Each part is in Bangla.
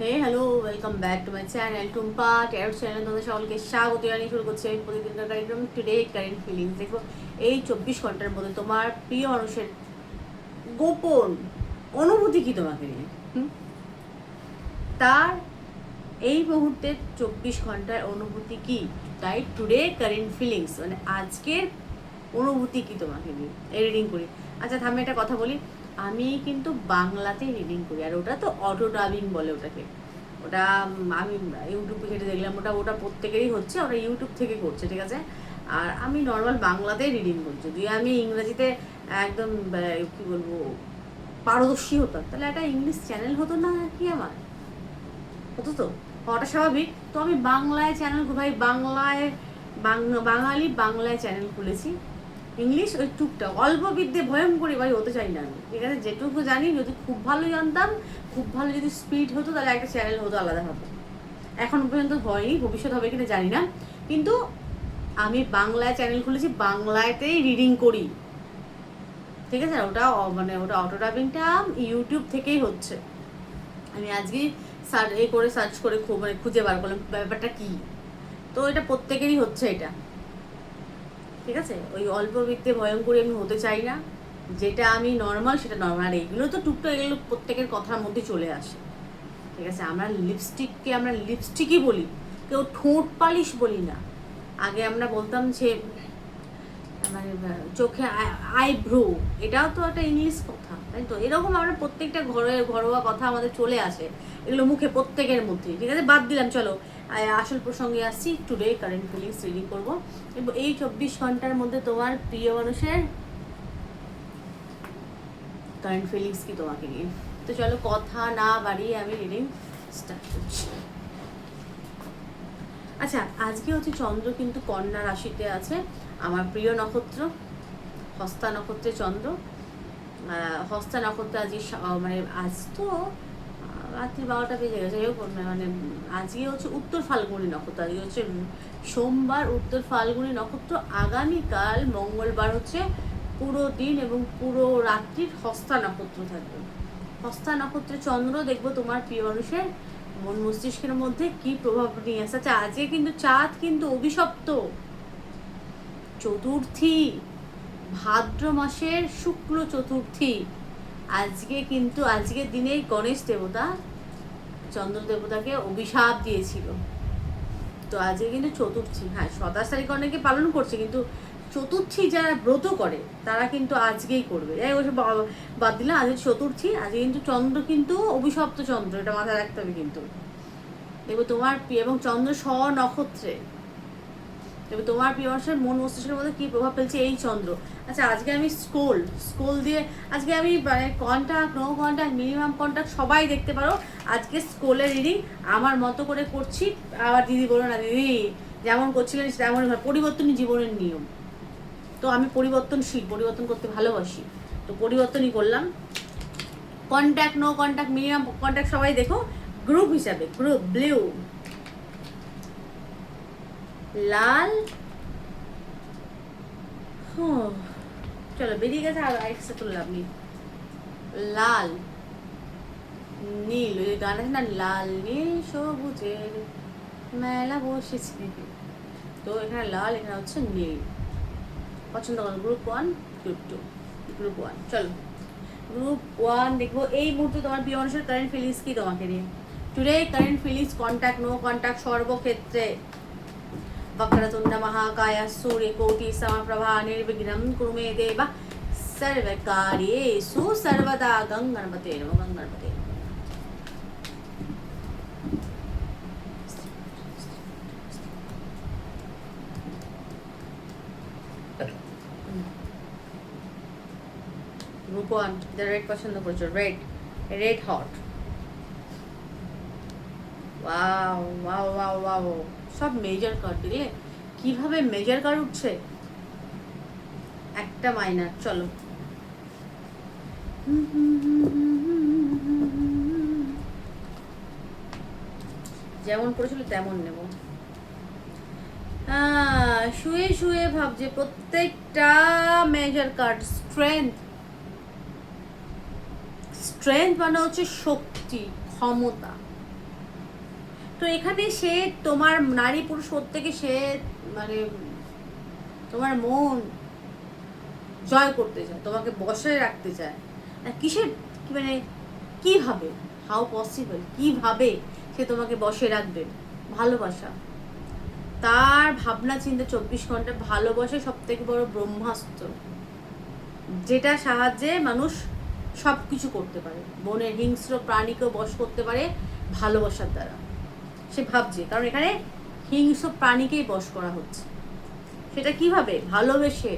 Hey hello welcome back to my channel Tumpa tarot channel তোমাদের সকলকে স্বাগত জানিয়ে শুরু করছি আমি প্রতিদিনকার কার্যক্রম টুডে কারেন্ট ফিলিংস দেখো, এই চব্বিশ ঘণ্টার মধ্যে তোমার প্রিয় মানুষের গোপন অনুভূতি কি তোমাকে নিয়ে? তার এই মুহূর্তের চব্বিশ ঘণ্টার অনুভূতি কি? তাই টুডে কারেন্ট ফিলিংস মানে আজকের অনুভূতি কি তোমাকে নিয়ে? রিডিং করি। আচ্ছা থামে একটা কথা বলি। আমি কিন্তু বাংলাতে রিডিং করি, আর ওটা তো অটো ডাবিং বলে ওটাকে। ওটা, আমি ইউটিউবে ঘেটে দেখলাম, ওটা ওটা প্রত্যেকেরই হচ্ছে ওটা ইউটিউব থেকে করছে, ঠিক আছে? আর আমি নর্মাল বাংলাতেই রিডিং করছি যদি আমি ইংরেজিতে একদম কি বলব, পারদর্শী হতাম, তাহলে একটা ইংলিশ চ্যানেল হতো না কি আমার? হতো তো? হওয়াটা স্বাভাবিক। তো আমি বাংলায় চ্যানেল ভাই, বাংলায় বাঙালি বাংলায় চ্যানেল খুলেছি। ইংলিশ ওই টুকটাক। অল্প বিদ্যে ভয়ঙ্করী ভাই হতে চাই না আমি। ঠিক আছে? যেটুকু জানি, যদি খুব ভালো জানতাম, খুব ভালো যদি স্পিড হতো, তাহলে একটা চ্যানেল হতো আলাদা হতো এখন পর্যন্ত হয়নি, ভবিষ্যৎ হবে কিনা জানি না। কিন্তু আমি বাংলায় চ্যানেল খুলেছি, বাংলাতেই রিডিং করি। ঠিক আছে? ওটা মানে ওটা অটো ডাবিংটা ইউটিউব থেকেই হচ্ছে। আমি আজকে সার্চ এ করে সার্চ করে খুব মানে খুঁজে বার করলাম, ব্যাপারটা কী? তো এটা প্রত্যেকেরই হচ্ছে এটা। ঠিক আছে? ওই অল্প বৃত্তে ভয়ঙ্করী আমি হতে চাই না। যেটা আমি নর্মাল সেটা নর্মাল আর এইগুলো তো টুকটাক, এগুলো প্রত্যেকের কথার মধ্যে চলে আসে। ঠিক আছে? আমরা লিপস্টিককে আমরা লিপস্টিকই বলি। কেউ ঠোঁট পালিশ বলি না। আগে আমরা বলতাম যে মানে চোখে আইব্রো এটাও তো একটা ইংলিশ কথা, তাই তো? এরকম আমরা প্রত্যেকটা ঘরে, ঘরোয়া কথা আমাদের চলে আসে, এগুলো মুখে প্রত্যেকের মধ্যে ঠিক আছে? বাদ দিলাম, চলো আসল প্রসঙ্গে আসছি টুডে কারেন্ট ফিলিংস রিডিং করব। এবং, এই চব্বিশ ঘণ্টার মধ্যে তোমার প্রিয় মানুষের কারেন্ট ফিলিংস কি তোমাকে নিয়ে? তো চলো, কথা না বাড়িয়ে আমি রিডিং স্টার্ট করছি। আচ্ছা আজকে হচ্ছে চন্দ্র কিন্তু কন্যা রাশিতে আছে আমার প্রিয় নক্ষত্র হস্তা নক্ষত্রে চন্দ্র। হস্তা নক্ষত্র আজকে সা- মানে আজ তো রাত্রি বারোটা বেজে গেছে হোক, মানে আজকে হচ্ছে উত্তর ফাল্গুনি নক্ষত্র আজকে হচ্ছে সোমবার উত্তর ফাল্গুনি নক্ষত্র। আগামীকাল মঙ্গলবার হচ্ছে পুরো দিন এবং পুরো রাত্রির হস্তা নক্ষত্র থাকবে। হস্তা নক্ষত্রে চন্দ্র দেখব তোমার প্রিয় মানুষের মন মস্তিষ্কের মধ্যে কি প্রভাব নিয়ে আসছে। আচ্ছা আজকে কিন্তু চাঁদ কিন্তু অভিশপ্ত। চতুর্থী, ভাদ্র মাসের শুক্ল চতুর্থী। আজকে কিন্তু, আজকের দিনেই গণেশ দেবতা চন্দ্র দেবতাকে অভিশাপ দিয়েছিল। তো আজকে কিন্তু চতুর্থী। হ্যাঁ সাতাশ তারিখ অনেকে পালন করছে, কিন্তু চতুর্থী যারা ব্রত করে, তারা কিন্তু আজকেই করবে। যাই ওসব বাদ দিলাম, আজকে চতুর্থী, আজকে কিন্তু চন্দ্র কিন্তু অভিশপ্ত চন্দ্র, এটা মাথায় রাখতে হবে কিন্তু। দেখব তোমার এবং চন্দ্র স্ব নক্ষত্রে তবে তোমার প্রিয় মানুষের মন মস্তিষ্কের মধ্যে কি প্রভাব ফেলছে এই চন্দ্র? আচ্ছা আজকে আমি স্কোল স্কোল দিয়ে আজকে আমি মানে contact no contact minimum contact সবাই দেখতে পারো। আজকে স্কুলের রিডিং আমার মতো করে করছি। আবার দিদি বলো না, দিদি, যেমন করছিলেন তেমন পরিবর্তনই জীবনের নিয়ম। তো আমি পরিবর্তনশীল, পরিবর্তন করতে ভালোবাসি। তো পরিবর্তনই করলাম। Contact no contact minimum contact সবাই দেখো। গ্রুপ হিসাবে গ্রুপ ব্লু লাল? চলো, বেরিয়ে গেছে আর একসাথে তুললাম নি লাল। নীল, ওই গান আছে না, লাল, নীল, সবুজের মেলা বসেছে। তো এখানে লাল, এখানে হচ্ছে নীল। পছন্দ করো group one group two group one চলো গ্রুপ ওয়ান দেখব। এই মুহূর্তে তোমার প্রিয় মানুষের কারেন্ট ফিলিংস কি তোমাকে নিয়ে? Today current feelings contact no contact সর্বক্ষেত্রে। वक्रतुण्ड महाकाय सूर्यकोटि समप्रभा निर्विघ्नं कुरु मे देव सर्वकार्येषु सर्वदा गङ्गणपते नमः गङ्गणपते नमः। গ্রুপ ওয়ান যারা রেড পছন্দ করছো red red hot Wow wow wow wow সব মেজর কার্ড দেখলে? কীভাবে মেজর কার্ড উঠছে? একটা মাইনার চলো। যেমন করেছিল তেমন নেব। আহ, শুয়ে শুয়ে ভাবছে প্রত্যেকটা মেজর কার্ড স্ট্রেংথ স্ট্রেংথ মানে হচ্ছে শক্তি ক্ষমতা। তো এখানে সে তোমার নারী পুরুষ প্রত্যেকে সে মানে তোমার মন জয় করতে চায়, তোমাকে বসায় রাখতে চায়। না কিসের মানে কীভাবে হাউ পসিবল কীভাবে সে তোমাকে বসে রাখবে? ভালোবাসা। তার ভাবনা চিন্তা চব্বিশ ঘণ্টা ভালোবাসা সব থেকে বড় ব্রহ্মাস্ত্র, যেটা সাহায্যে মানুষ সব কিছু করতে পারে। বনের হিংস্র প্রাণীকেও বশ করতে পারে ভালোবাসার দ্বারা। সে ভাবছে, কারণ এখানে হিংস্র প্রাণীকেই বশ করা হচ্ছে। সেটা কীভাবে? ভালোবেসে,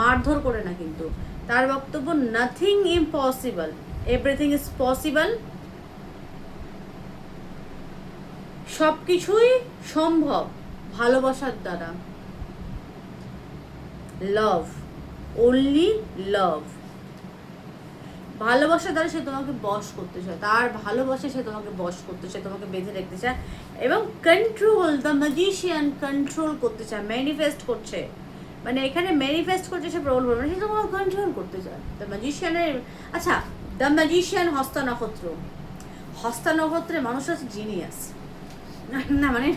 মারধর করে না কিন্তু। তার বক্তব্য nothing impossible everything is possible সব কিছুই সম্ভব ভালোবাসার দ্বারা। লাভ অনলি লাভ ভালোবাসার দ্বারা সে তোমাকে বশ করতে চায়। তার ভালোবাসে সে তোমাকে বশ করতে চায়, তোমাকে বেঁধে রাখতে চায় এবং কন্ট্রোল দ্য ম্যাজিশিয়ান কন্ট্রোল করতে চায় ম্যানিফেস্ট করছে। মানে এখানে ম্যানিফেস্ট করছে সে প্রবল বলবে সে তোমাকে কন্ট্রোল করতে চায়। দ্য ম্যাজিশিয়ানের আচ্ছা দ্য ম্যাজিশিয়ান হস্ত নক্ষত্র। হস্ত নক্ষত্রে মানুষ আছে জিনিয়াস না মানে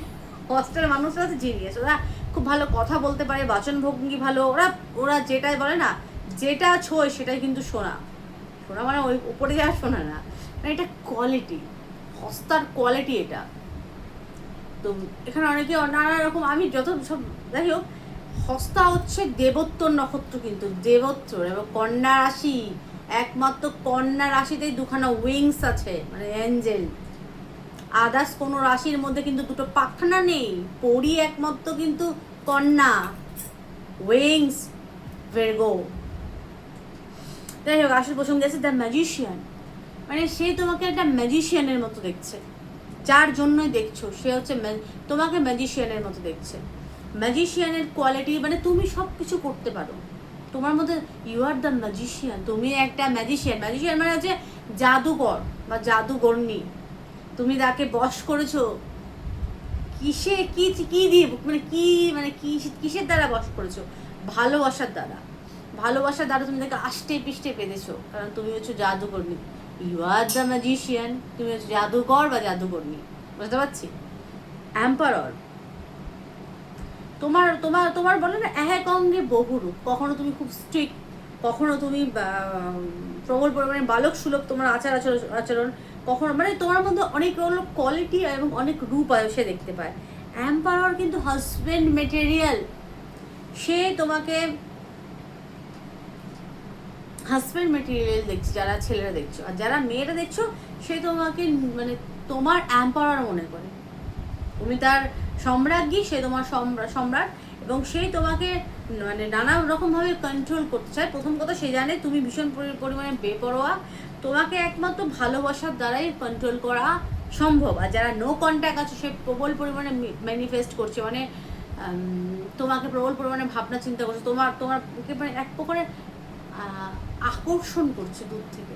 হস্টের মানুষরা আছে জিনিয়াস ওরা খুব ভালো কথা বলতে পারে, বাচন ভঙ্গি ভালো, ওরা ওরা যেটাই বলে না, যেটা ছোঁয় সেটাই কিন্তু শোনা। শোনা মানে ওই উপরে যাওয়া শোনা না। মানে এটা কোয়ালিটি হস্তার কোয়ালিটি এটা। তো এখানে অনেকে নানা রকম, আমি যত সব যাই হোক হস্তা হচ্ছে দেবত্বর নক্ষত্র কিন্তু দেবত্র এবং কন্যা রাশি। একমাত্র কন্যা রাশিতেই দুখানা উইংস আছে মানে অ্যাঞ্জেল আদার্স কোনো রাশির মধ্যে কিন্তু দুটো পাখনা নেই, পরি একমাত্র কিন্তু কন্যা। উইংস ভেরগো যাই হোক, আসল প্রসঙ্গে আছে দ্য ম্যাজিশিয়ান মানে সে তোমাকে একটা ম্যাজিশিয়ানের মতো দেখছে। যার জন্যই দেখছ, সে হচ্ছে তোমাকে ম্যাজিশিয়ানের মতো দেখছে। ম্যাজিশিয়ানের কোয়ালিটি মানে তুমি সব কিছু করতে পারো। তোমার মধ্যে ইউ আর দ্য ম্যাজিশিয়ান তুমি একটা ম্যাজিশিয়ান ম্যাজিশিয়ান মানে হচ্ছে জাদুকর বা জাদুগর্ণী তুমি তাকে বশ করেছ। কিসে, কি কি দিয়ে মানে কি মানে কি কিসের দ্বারা বশ করেছ? ভালোবাসার দ্বারা। ভালোবাসার দ্বারা তুমি তাকে আষ্টে পিষ্টে পেতেছো। কারণ তুমি হচ্ছে জাদুকর্মী। ইউ আর দ্য ম্যাজিশিয়ান তুমি হচ্ছে জাদুকর বা জাদুকর্মী। বুঝতে পারছি? অ্যাম্পারর তোমার তোমার তোমার বলে না এক অঙ্গে বহুরূপ কখনো তুমি খুব স্ট্রিক্ট কখনো তুমি প্রবল পরিমাণে বালক সুলভ তোমার আচার আচরণ আচরণ। কখনো মানে তোমার মধ্যে অনেক কোয়ালিটি এবং অনেক রূপ আয় সে দেখতে পায়। অ্যাম্পারর কিন্তু হাজব্যান্ড মেটেরিয়াল সে তোমাকে হাজব্যান্ড মেটেরিয়াল দেখছ, যারা ছেলেরা দেখছ। আর যারা মেয়েরা দেখছ, সে তোমাকে মানে তোমার অ্যাম্পারার মনে করে। তুমি তার সম্রাজ্ঞী, সে তোমার সম্রাট, এবং সে তোমাকে মানে নানা রকমভাবে কন্ট্রোল করতে চায়। প্রথম কথা, সে জানে তুমি ভীষণ পরিমাণে বেপরোয়া। তোমাকে একমাত্র ভালোবাসার দ্বারাই কন্ট্রোল করা সম্ভব। আর যারা নো কন্ট্যাক্ট আছে, সে প্রবল পরিমাণে ম্যানিফেস্ট করছে। মানে তোমাকে প্রবল পরিমাণে ভাবনা চিন্তা করছে। তোমার তোমার মানে এক প্রকারের আকর্ষণ করছে দূর থেকে।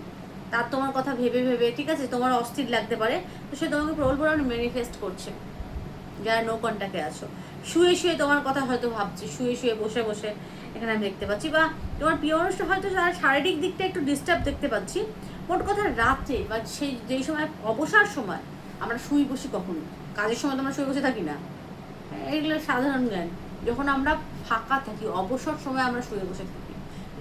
তার তোমার কথা ভেবে ভেবে, ঠিক আছে, তোমার অস্থির লাগতে পারে, তো সে তোমাকে প্রবল পরিমাণে ম্যানিফেস্ট করছে। যারা নো কন্ট্যাক্টে আছো। শুয়ে শুয়ে তোমার কথা হয়তো ভাবছি, শুয়ে শুয়ে বসে বসে এখানে আমি দেখতে পাচ্ছি, বা তোমার প্রিয় অনুষ্ঠান হয়তো শারীরিক দিকটা একটু ডিস্টার্ব দেখতে পাচ্ছি। মোট কথা রাতে, বা সেই যেই সময় অবসর সময়, আমরা শুই বসি কখন? কাজের সময় তো আমরা শুয়ে বসে থাকি না। এগুলো সাধারণ জ্ঞান। যখন আমরা ফাঁকা থাকি, অবসর সময় আমরা শুয়ে বসে থাকি।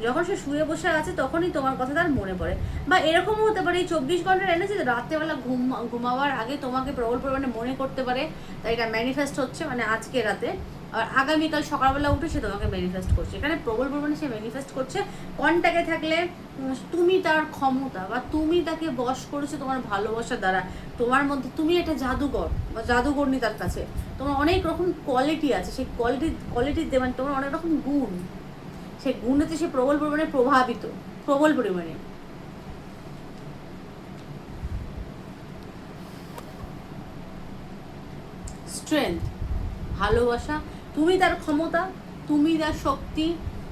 যখন সে শুয়ে বসে আছে, তখনই তোমার কথা তার মনে পড়ে। বা এরকমও হতে পারে, এই চব্বিশ ঘণ্টার এনেছে রাত্রেবেলা ঘুম ঘুমাবার আগে তোমাকে প্রবল পরিমাণে মনে করতে পারে, তাই এটা ম্যানিফেস্ট হচ্ছে মানে আজকে রাতে। আর আগামীকাল সকালবেলা উঠে সে তোমাকে ম্যানিফেস্ট করছে। এখানে প্রবল পরিমাণে সে ম্যানিফেস্ট করছে। কন্ট্যাক্টে থাকলে তুমি তার ক্ষমতা বা তুমি তাকে বশ করেছ তোমার ভালোবাসার দ্বারা, তোমার মধ্যে তুমি একটা জাদুকর বা জাদুকর্ণী তার কাছে। তোমার অনেক রকম কোয়ালিটি আছে, সেই কোয়ালিটি কোয়ালিটির দেবেন তোমার অনেক রকম গুণ। সে গুণেতে সে প্রবল পরিমাণে প্রভাবিত, প্রবল পরিমাণে। স্ট্রেংথ ভালোবাসা, তুমি তার ক্ষমতা, তুমি তার শক্তি,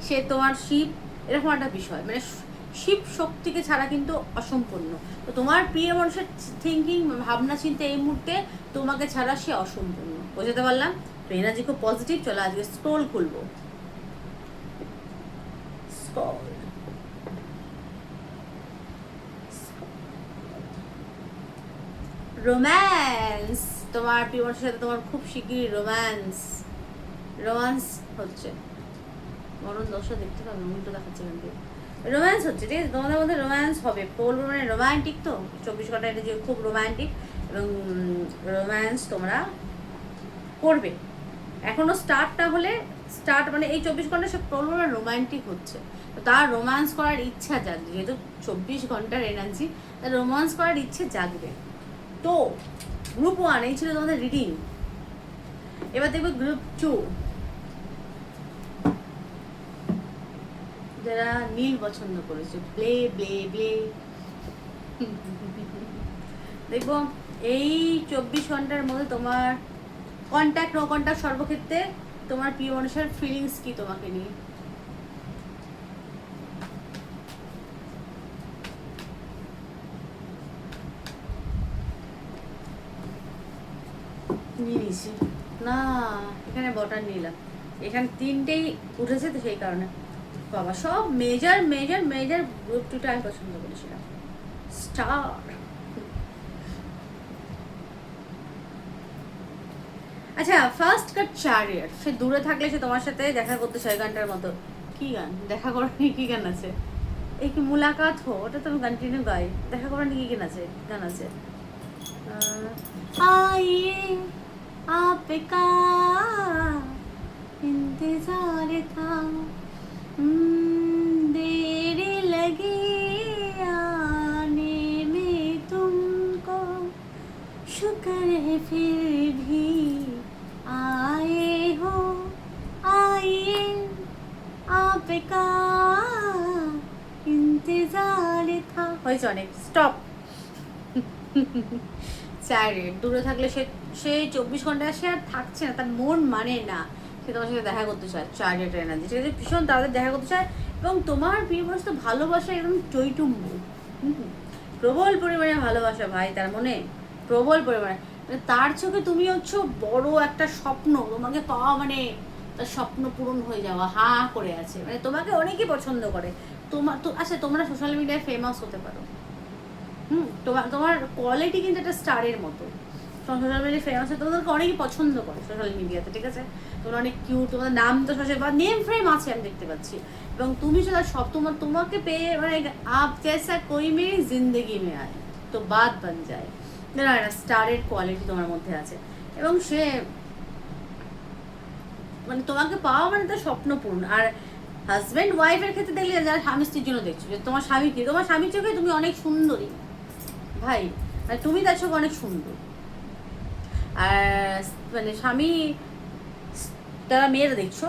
সে তোমার শিব, এরকম একটা বিষয়। মানে শিব শক্তিকে ছাড়া কিন্তু অসম্পূর্ণ। তো তোমার প্রিয় মানুষের থিঙ্কিং ভাবনা, চিন্তা এই মুহূর্তে তোমাকে ছাড়া সে অসম্পূর্ণ। বোঝাতে পারলাম? তো এনার্জি খুব পজিটিভ চলো আজকে স্ক্রোল খুলবো। Called. রোম্যান্স তোমার প্রিয় সাথে তোমার খুব শিগগিরই রোম্যান্স রোম্যান্স হচ্ছে। মরণ দশা দেখতে পাবে, উল্টো দেখাচ্ছে এখান থেকে রোম্যান্স হচ্ছে, ঠিক আছে? তোমাদের মধ্যে রোম্যান্স হবে। প্রবল মানে রোম্যান্টিক তো? চব্বিশ ঘণ্টা এটা যে খুব রোম্যান্টিক এবং রোম্যান্স তোমরা করবে। এখনও স্টার্ট না হলে স্টার্ট মানে এই চব্বিশ ঘণ্টা সে প্রবল রোমান্টিক হচ্ছে। তার রোম্যান্স করার ইচ্ছা জাগবে, যেহেতু চব্বিশ ঘণ্টার এনার্জি তার রোম্যান্স করার ইচ্ছে জাগবে। তো গ্রুপ ওয়ান এই ছিল তোমাদের রিডিং এবার দেখবে গ্রুপ টু যারা নীল পছন্দ করেছে ব্লে ব্লে ব্লে দেখব এই চব্বিশ ঘণ্টার মধ্যে তোমার কন্ট্যাক্ট নো কন্ট্যাক্ট সর্বক্ষেত্রে তোমার প্রিয় মানুষের ফিলিংস কি তোমাকে নিয়ে? নিয়ে নিয়েছি। না, এখানে বটার নিলাম এখানে তিনটেই উঠেছে তো সেই কারণে। বাবা, সব মেজর মেজর মেজর গ্রুপ টুটা আমি পছন্দ করেছিলাম। স্টার আচ্ছা ফার্স্ট কাট চারিয়ার সে দূরে থাকলে সে তোমার সাথে দেখা করতে চায় গানটার মতো কি গান দেখা করার নিয়ে কি গান আছে এই কি মুলাকাত হো ওটা তো আমি কন্টিনিউ গাই দেখা করার নিয়ে কি গান আছে গান আছে আহ, आइए आपका इंतजार था हम्म, देर लगी आने में तुमको शुक्र है फिर भी आपका इंतजार था হয়েছে অনেক স্টপ চারে দূরে থাকলে সে সে চব্বিশ ঘন্টা সে আর থাকছে না তার মন মানে না সে তোমার সাথে দেখা করতে চায় চার্জেট এনার্জি সে ভীষণ তাদের দেখা করতে চায় এবং তোমার প্রিয় মানুষ তো ভালোবাসা একদম টইটুম্বু হুম, প্রবল পরিমাণে ভালোবাসা ভাই তার মনে প্রবল পরিমাণে মানে তার চোখে তুমি হচ্ছে বড় একটা স্বপ্ন তোমাকে পাওয়া মানে তার স্বপ্ন পূরণ হয়ে যাওয়া, হা করে আছে। মানে তোমাকে অনেকেই পছন্দ করে। তোমার তো আচ্ছা তোমরা সোশ্যাল মিডিয়ায় ফেমাস হতে পারো। হুম তোমার তোমার কোয়ালিটি কিন্তু একটা স্টারের মতো। সোশ্যাল মিডিয়া ফেমাস হয়ে তোমাদেরকে অনেকেই পছন্দ করে সোশ্যাল মিডিয়াতে ঠিক আছে? তোমরা অনেক কিউট তোমাদের নাম তো সোশ্যাল বা নেম ফ্রেম আছে আমি দেখতে পাচ্ছি। এবং তুমি সেটা সব তোমার তোমাকে পেয়ে মানে আপ জেসা কই মেয়ে জিন্দগি মে আয়, তো বাদ বান যায়। স্টারের কোয়ালিটি তোমার মধ্যে আছে। এবং সে মানে তোমাকে পাওয়া মানে তার স্বপ্ন পূরণ। আর হাজব্যান্ড ওয়াইফের ক্ষেত্রে দেখলে যারা স্বামী স্ত্রীর জন্য দেখছ, যে তোমার স্বামী কি? তোমার স্বামীর চোখে তুমি অনেক সুন্দরী। ভাই মানে তুমি তার চোখে অনেক সুন্দর। আর মানে স্বামী তারা মেয়েরা দেখছ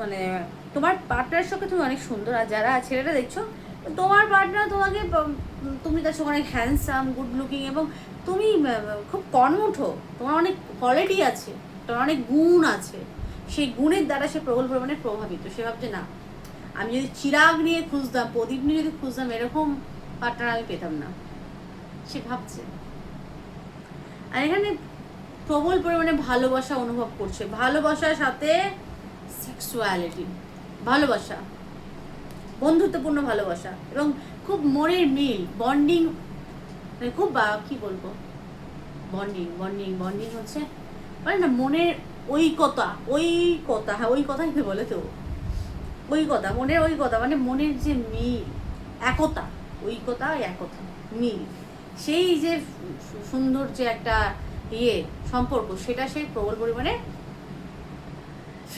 মানে তোমার পার্টনারের চোখে তুমি অনেক সুন্দর। আর যারা ছেলেরা দেখছ, তোমার পার্টনার তোমাকে তুমি তার চোখে অনেক হ্যান্ডসাম গুড লুকিং এবং তুমি খুব কর্মঠ তোমার অনেক কোয়ালিটি আছে। তোমার অনেক গুণ আছে। সেই গুণের দ্বারা সে প্রবল পরিমাণে প্রভাবিত। সে ভাবছে, না, আমি যদি চিরাগ নিয়ে খুঁজতাম, প্রদীপ নিয়ে যদি খুঁজতাম, এরকম পার্টনার আমি পেতাম না। সে ভাবছে। আর এখানে প্রবল পরিমাণে ভালোবাসা অনুভব করছে। ভালোবাসার সাথে সেক্সুয়ালিটি ভালোবাসা, বন্ধুত্বপূর্ণ ভালোবাসা এবং খুব মনের মিল বন্ডিং মানে খুব কি বলব? বন্ডিং বন্ডিং বন্ডিং হচ্ছে মানে না, মনের ঐকতা ঐকতা হ্যাঁ ওই কথাই বলে তো। ওই কথা, মনের ওই কথা মানে মনের যে মিল, একতা ঐকতা একতা, মিল। সেই যে সুন্দর যে একটা ইয়ে সম্পর্ক, সেটা সে প্রবল পরিমাণে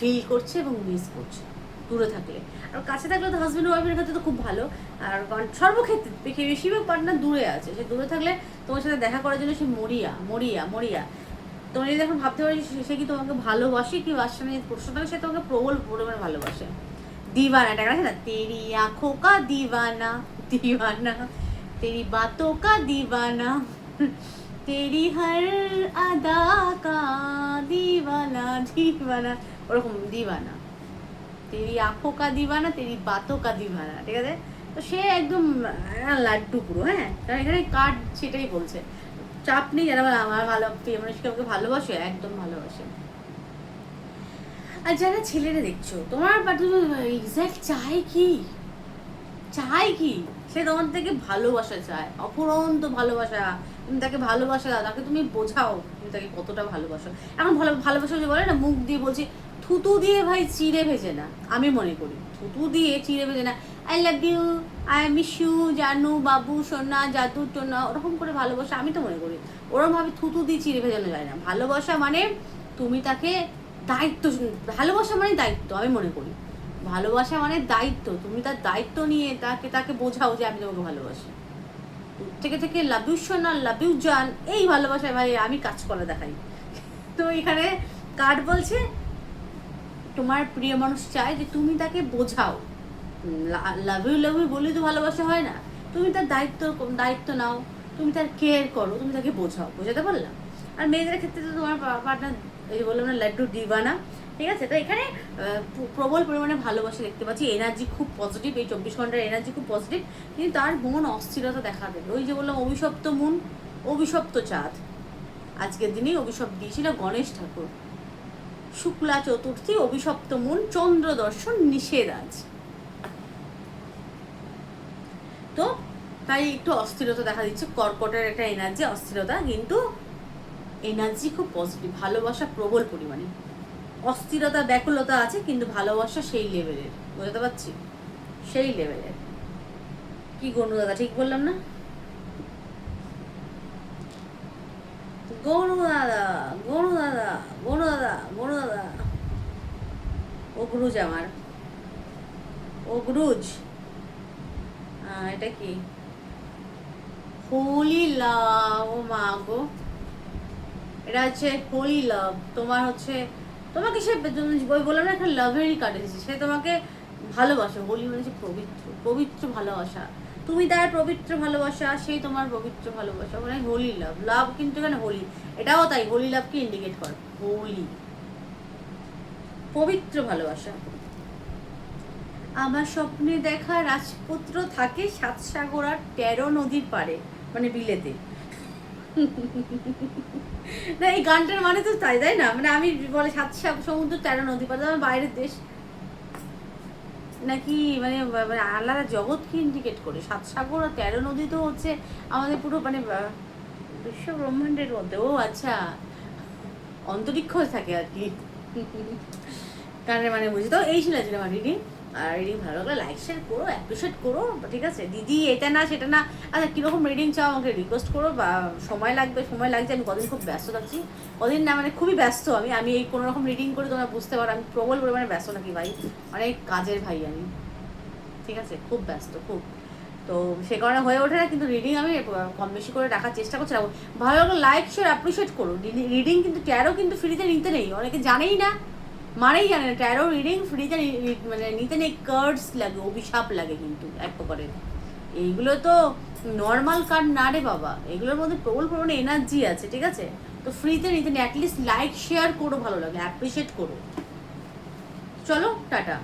ফিল করছে এবং মিস করছে, দূরে থাকলে। আর কাছে থাকলে তো হাজব্যান্ড ওয়াইফের ক্ষেত্রে তো খুব ভালো। আর সর্বক্ষেত্রে বেশি- বেশিরভাগ পার্টনার দূরে আছে, সে দূরে থাকলে তোমার সাথে দেখা করার জন্য সে মরিয়া মরিয়া মরিয়া। তুমি যদি এখন ভাবতে পারো সে কি তোমাকে ভালোবাসে কি বাসে না প্রশ্ন সে তোমাকে প্রবল পরিমাণে ভালোবাসে। দিওয়ানা এটা আছে না? তেরি আঁখো কা দিবানা দিবানা। তেরি বাতো কা দিওয়ানা তেরি হর আদা কা দিওয়ানা দিবানা। ওরকম, দিবানা। তেরি আঁখো কা দিওয়ানা তেরি বাতো কা দিওয়ানা ঠিক আছে? তো সে একদম লাড্ডু পুরো হ্যাঁ? কারণ এখানে কাঠ সেটাই বলছে। চাপ নেই যারা আমার ভালো, প্রিয় মানুষকে আমাকে ভালোবাসে, একদম ভালোবাসে। আর যারা ছেলেরা দেখছ, তোমার এক্স্যাক্ট চাই কি? চাই কি? সে তোমার থেকে ভালোবাসা চায় অপরন্ত ভালোবাসা। তুমি তাকে ভালোবাসা দাও, তাকে তুমি বোঝাও, তুমি তাকে কতটা ভালোবাসো। এখন ভালো ভালোবাসা যে বলে না, মুখ দিয়ে বলছি থুতু দিয়ে ভাই চিড়ে ভেজে না, আমি মনে করি। থুতু দিয়ে চিড়ে ভেজে না। I love you I miss you জানু, বাবু, সোনা, জাদু, টোনা, ওরকম করে ভালোবাসা আমি তো মনে করি। ওরকম ভাবে থুতু দিয়ে চিড়ে ভেজানো যায় না। ভালোবাসা মানে তুমি তাকে দায়িত্ব, ভালোবাসা মানে দায়িত্ব, আমি মনে করি। ভালোবাসা মানে দায়িত্ব, তুমি তার দায়িত্ব নিয়ে তাকে তাকে বোঝাও যে আমি তোমাকে ভালোবাসি। থেকে থেকে লাভ ইউ সোনা লাভ ইউ জান, এই ভালোবাসায় ভাই আমি কাজ করে দেখাই। তো এখানে কার্ড বলছে তোমার প্রিয় মানুষ চায় যে তুমি তাকে বোঝাও। লাভ ইউ লাভ ইউ বললে তো ভালোবাসা হয় না। তুমি তার দায়িত্ব দায়িত্ব নাও, তুমি তার কেয়ার করো, তুমি তাকে বোঝাও, বোঝাতে পারলাম? আর মেয়েদের ক্ষেত্রে তো তোমার পার্টনার এই যে বললাম না, লাড্ডু দিবানা, ঠিক আছে? তো এখানে প্রবল পরিমাণে ভালোবাসা দেখতে পাচ্ছি। এনার্জি খুব পজিটিভ এই চব্বিশ ঘণ্টার এনার্জি খুব পজিটিভ কিন্তু তার মন অস্থিরতা দেখা দেবে ওই যে বললাম, অভিশপ্ত মন, অভিশপ্ত চাঁদ। আজকের দিনেই অভিশপ দিয়েছিল গণেশ ঠাকুর। শুক্লা চতুর্থী, অভিশপ্ত মন, চন্দ্র দর্শন নিষেধ আজ তো তাই একটু অস্থিরতা দেখা দিচ্ছে। কর্কটের একটা এনার্জি অস্থিরতা, কিন্তু এনার্জি খুব পজিটিভ ভালোবাসা প্রবল পরিমাণে। অস্থিরতা, ব্যাকুলতা আছে, কিন্তু ভালোবাসা সেই লেভেলের বুঝতে পারছি? সেই লেভেলের কি গনু দাদা, ঠিক বললাম না? গনু দাদা গনু দাদা গনু দাদা গনু দাদা ও গ্রুজ আমার ও গ্রুজ এটা কি? হোলি লাভ ও মা গো। এটা হচ্ছে হোলি লাভ তোমার হচ্ছে, তোমাকে সে ওই বললাম না, একটা লাভেরই কার্ড এসেছে। সে তোমাকে ভালোবাসে। হোলি মানে পবিত্র পবিত্র ভালোবাসা। তুমি তার পবিত্র ভালোবাসা, সেই তোমার পবিত্র ভালোবাসা। মানে হোলি লাভ লাভ কিন্তু এখানে হোলি এটাও তাই হোলি লাভকে ইন্ডিকেট করে। হোলি পবিত্র ভালোবাসা। আমার স্বপ্নে দেখা রাজপুত্র থাকে সাত সাগর আর তেরো নদীর পারে মানে বিলেতে। না, এই গানটার মানে তো তাই তাই না? মানে আমি বলে সাত সমুদ্র, তেরো নদী পারে আমার বাইরের দেশ। নাকি মানে মানে আলাদা জগৎকে ইন্ডিকেট করে? সাত সাগর আর তেরো নদী তো হচ্ছে আমাদের পুরো মানে বিশ্ব ব্রহ্মাণ্ডের মধ্যে। ও আচ্ছা। অন্তরিক্ষ থাকে আর কি। কারণে মানে বুঝি তো? এই ছিল আজকে আমার আর রিডিং ভালো লাগলে লাইক শেয়ার করো অ্যাপ্রিসিয়েট করো, ঠিক আছে? দিদি, এটা না, সেটা না আচ্ছা কীরকম রিডিং চাও আমাকে রিকোয়েস্ট করো বা সময় লাগবে, সময় লাগছে, আমি কদিন খুব ব্যস্ত থাকছি? কদিন না মানে খুবই ব্যস্ত আমি আমি এই কোনো রকম রিডিং করে তোমরা বুঝতে পারো, আমি প্রবল পরিমাণে ব্যস্ত থাকি ভাই অনেক কাজের ভাই আমি, ঠিক আছে? খুব ব্যস্ত, খুব। তো সে কারণে হয়ে ওঠে না, কিন্তু রিডিং আমি কম বেশি করে রাখার চেষ্টা করছি ভালো লাগলে লাইক শেয়ার অ্যাপ্রিসিয়েট করো। রিডিং কিন্তু ট্যারো কিন্তু ফ্রিতে নিতে নেই, অনেকে জানেই না। মানেই জানে ট্যারো রিডিং ফ্রিতে মানে নিতে নেই কার্ডস লাগে, অভিশাপ লাগে কিন্তু, এক প্রকারের। এইগুলো তো নর্মাল কার্ড না রে বাবা। এগুলোর মধ্যে প্রবল প্রবল এনার্জি আছে, ঠিক আছে? তো ফ্রিতে নিতে নেই অ্যাটলিস্ট লাইক শেয়ার করো ভালো লাগে অ্যাপ্রিসিয়েট করো। চলো, টাটা।